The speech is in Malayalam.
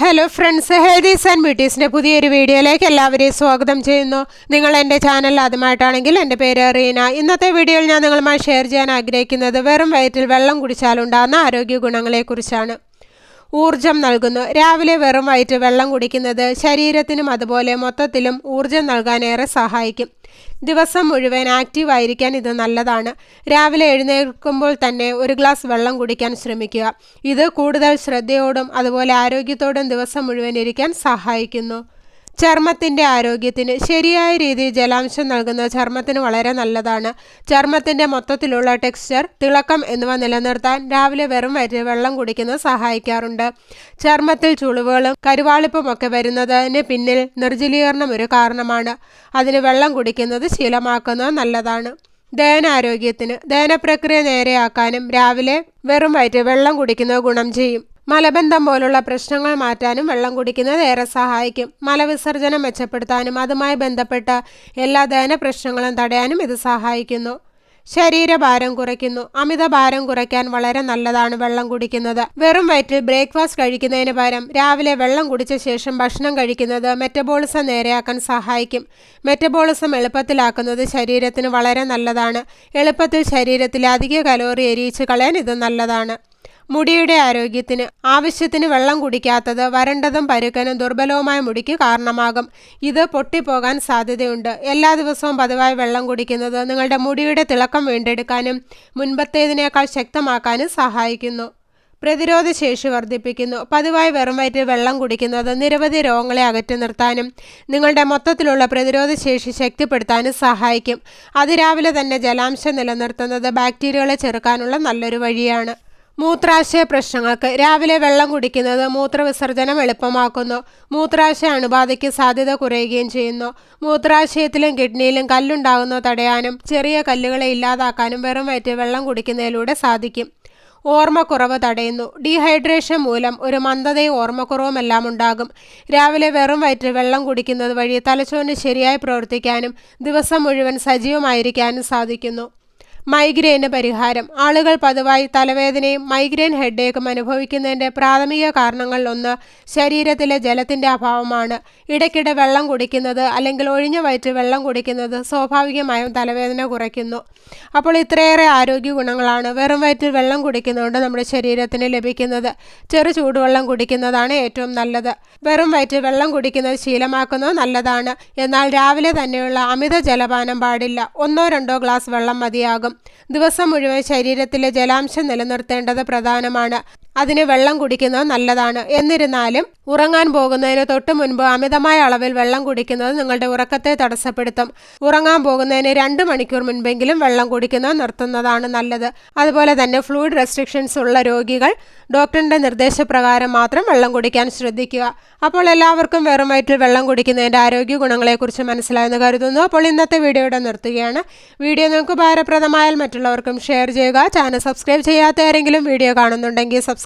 ഹലോ ഫ്രണ്ട്സ് ഹെൽതീസ് ആൻഡ് ബ്യൂട്ടീസിന്റെ പുതിയൊരു വീഡിയോയിലേക്ക് എല്ലാവരെയും സ്വാഗതം ചെയ്യുന്നു. നിങ്ങൾ എന്റെ ചാനൽ ആദ്യമായിട്ടാണെങ്കിൽ എന്റെ പേര് റീന. ഇന്നത്തെ വീഡിയോയിൽ ഞാൻ നിങ്ങളുമായി ഷെയർ ചെയ്യാൻ ആഗ്രഹിക്കുന്നത് വെറും വയറ്റിൽ വെള്ളം കുടിച്ചാലുണ്ടാകുന്ന ആരോഗ്യ ഗുണങ്ങളെക്കുറിച്ചാണ്. ഊർജം നൽകുന്നു. രാവിലെ വെറും വയറ്റിൽ വെള്ളം കുടിക്കുന്നത് ശരീരത്തിനും അതുപോലെ മൊത്തത്തിലും ഊർജം നൽകാനേറെ സഹായിക്കും. ദിവസം മുഴുവൻ ആക്റ്റീവ് ആയിരിക്കാൻ ഇത് നല്ലതാണ്. രാവിലെ എഴുന്നേൽക്കുമ്പോൾ തന്നെ ഒരു ഗ്ലാസ് വെള്ളം കുടിക്കാൻ ശ്രമിക്കുക. ഇത് കൂടുതൽ ശ്രദ്ധയോടും അതുപോലെ ആരോഗ്യത്തോടും ദിവസം മുഴുവൻ ഇരിക്കാൻ സഹായിക്കുന്നു. ചർമ്മത്തിന്റെ ആരോഗ്യത്തിന് ശരിയായ രീതിയിൽ ജലാംശം നൽകുന്ന ചർമ്മത്തിന് വളരെ നല്ലതാണ്. ചർമ്മത്തിന്റെ മൊത്തത്തിലുള്ള ടെക്സ്ചർ തിളക്കം എന്നിവ നിലനിർത്താൻ രാവിലെ വെറും വെള്ളം കുടിക്കുന്നത് സഹായിക്കാറുണ്ട്. ചർമ്മത്തിൽ ചുളിവുകളും കരുവാളിപ്പും ഒക്കെ വരുന്നതിന് പിന്നിൽ നിർജലീകരണം ഒരു കാരണമാണ്. അതിന് വെള്ളം കുടിക്കുന്നത് ശീലമാക്കുന്നത് നല്ലതാണ്. ദഹനാരോഗ്യത്തിന് ദഹനപ്രക്രിയ നേരെയാക്കാനും രാവിലെ വെറും വയറ്റ് വെള്ളം കുടിക്കുന്നത് ഗുണം ചെയ്യും. മലബന്ധം പോലുള്ള പ്രശ്നങ്ങൾ മാറ്റാനും വെള്ളം കുടിക്കുന്നത് ഏറെ സഹായിക്കും. മലവിസർജനം മെച്ചപ്പെടുത്താനും അതുമായി ബന്ധപ്പെട്ട എല്ലാ ദഹന പ്രശ്നങ്ങളും തടയാനും ഇത് സഹായിക്കുന്നു. ശരീരഭാരം കുറയ്ക്കുന്നു. അമിത ഭാരം കുറയ്ക്കാൻ വളരെ നല്ലതാണ് വെള്ളം കുടിക്കുന്നത്. വെറും വയറ്റിൽ ബ്രേക്ക്ഫാസ്റ്റ് കഴിക്കുന്നതിന് പകരം രാവിലെ വെള്ളം കുടിച്ച ശേഷം ഭക്ഷണം കഴിക്കുന്നത് മെറ്റബോളിസം നേരെയാക്കാൻ സഹായിക്കും. മെറ്റബോളിസം എളുപ്പത്തിലാക്കുന്നത് ശരീരത്തിന് വളരെ നല്ലതാണ്. എളുപ്പത്തിൽ ശരീരത്തിൽ അധിക കലോറി എരിയിച്ച് കളയാൻ ഇത് നല്ലതാണ്. മുടിയുടെ ആരോഗ്യത്തിന് ആവശ്യത്തിന് വെള്ളം കുടിക്കാത്തത് വരണ്ടതും പരുക്കനും ദുർബലവുമായ മുടിക്ക് കാരണമാകും. ഇത് പൊട്ടിപ്പോകാൻ സാധ്യതയുണ്ട്. എല്ലാ ദിവസവും പതിവായി വെള്ളം കുടിക്കുന്നത് നിങ്ങളുടെ മുടിയുടെ തിളക്കം വീണ്ടെടുക്കാനും മുൻപത്തേതിനേക്കാൾ ശക്തമാക്കാനും സഹായിക്കുന്നു. പ്രതിരോധ ശേഷി വർദ്ധിപ്പിക്കുന്നു. പതിവായി വെറും വയറ്റിൽ വെള്ളം കുടിക്കുന്നത് നിരവധി രോഗങ്ങളെ അകറ്റി നിർത്താനും നിങ്ങളുടെ മൊത്തത്തിലുള്ള പ്രതിരോധ ശേഷി ശക്തിപ്പെടുത്താനും സഹായിക്കും. അതിരാവിലെ തന്നെ ജലാംശം നിലനിർത്തുന്നത് ബാക്ടീരിയകളെ ചെറുക്കാനുള്ള നല്ലൊരു വഴിയാണ്. മൂത്രാശയ പ്രശ്നങ്ങൾക്ക് രാവിലെ വെള്ളം കുടിക്കുന്നത് മൂത്രവിസർജനം എളുപ്പമാക്കുന്നു. മൂത്രാശയ അണുബാധയ്ക്ക് സാധ്യത കുറയുകയും ചെയ്യുന്നു. മൂത്രാശയത്തിലും കിഡ്നിയിലും കല്ലുണ്ടാകുന്നത് തടയാനും ചെറിയ കല്ലുകളെ ഇല്ലാതാക്കാനും വെറും വയറ്റ് വെള്ളം കുടിക്കുന്നതിലൂടെ സാധിക്കും. ഓർമ്മക്കുറവ് തടയുന്നു. ഡീഹൈഡ്രേഷൻ മൂലം ഒരു മന്ദതയും ഓർമ്മക്കുറവും എല്ലാം ഉണ്ടാകും. രാവിലെ വെറും വയറ്റിൽ വെള്ളം കുടിക്കുന്നത് വഴി തലച്ചോറിന് ശരിയായി പ്രവർത്തിക്കാനും ദിവസം മുഴുവൻ സജീവമായിരിക്കാനും സാധിക്കുന്നു. മൈഗ്രെയിന് പരിഹാരം. ആളുകൾ പതിവായി തലവേദനയും മൈഗ്രെയിൻ ഹെഡേക്കും അനുഭവിക്കുന്നതിന്റെ പ്രാഥമിക കാരണങ്ങളിൽ ഒന്ന് ശരീരത്തിലെ ജലത്തിന്റെ അഭാവമാണ്. ഇടയ്ക്കിടെ വെള്ളം കുടിക്കുന്നത് അല്ലെങ്കിൽ ഒഴിഞ്ഞ വയറ്റിൽ വെള്ളം കുടിക്കുന്നത് സ്വാഭാവികമായും തലവേദന കുറയ്ക്കുന്നു. അപ്പോൾ ഇത്രയേറെ ആരോഗ്യ ഗുണങ്ങളാണ് വെറും വയറ്റിൽ വെള്ളം കുടിക്കുന്നതുകൊണ്ട് നമ്മുടെ ശരീരത്തിന് ലഭിക്കുന്നത്. ചെറു ചൂടുവെള്ളം കുടിക്കുന്നതാണ് ഏറ്റവും നല്ലത്. വെറും വയറ്റിൽ വെള്ളം കുടിക്കുന്നത് ശീലമാക്കുന്നത് നല്ലതാണ്. എന്നാൽ രാവിലെ തന്നെയുള്ള അമിത ജലപാനം പാടില്ല. ഒന്നോ രണ്ടോ ഗ്ലാസ് വെള്ളം മതിയാകും. ദിവസം മുഴുവൻ ശരീരത്തിലെ ജലാംശം നിലനിർത്തേണ്ടത് പ്രധാനമാണ്. അതിന് വെള്ളം കുടിക്കുന്നത് നല്ലതാണ്. എന്നിരുന്നാലും ഉറങ്ങാൻ പോകുന്നതിന് തൊട്ട് മുൻപ് അമിതമായ അളവിൽ വെള്ളം കുടിക്കുന്നത് നിങ്ങളുടെ ഉറക്കത്തെ തടസ്സപ്പെടുത്തും. ഉറങ്ങാൻ പോകുന്നതിന് രണ്ട് മണിക്കൂർ മുൻപെങ്കിലും വെള്ളം കുടിക്കുന്നത് നിർത്തുന്നതാണ് നല്ലത്. അതുപോലെ തന്നെ ഫ്ലൂയിഡ് റെസ്ട്രിക്ഷൻസ് ഉള്ള രോഗികൾ ഡോക്ടറിന്റെ നിർദ്ദേശപ്രകാരം മാത്രം വെള്ളം കുടിക്കാൻ ശ്രദ്ധിക്കുക. അപ്പോൾ എല്ലാവർക്കും വെറും വയറ്റിൽ വെള്ളം കുടിക്കുന്നതിന്റെ ആരോഗ്യ ഗുണങ്ങളെക്കുറിച്ച് മനസ്സിലായെന്ന് കരുതുന്നു. അപ്പോൾ ഇന്നത്തെ വീഡിയോ വീഡിയോയുടെ നിർത്തുകയാണ്. വീഡിയോ നിങ്ങൾക്ക് ഭാരപ്രദമായാൽ മറ്റുള്ളവർക്കും ഷെയർ ചെയ്യുക. ചാനൽ സബ്സ്ക്രൈബ് ചെയ്യാത്ത ആരെങ്കിലും വീഡിയോ കാണുന്നുണ്ടെങ്കിൽ സബ്സ്ക്രൈബ്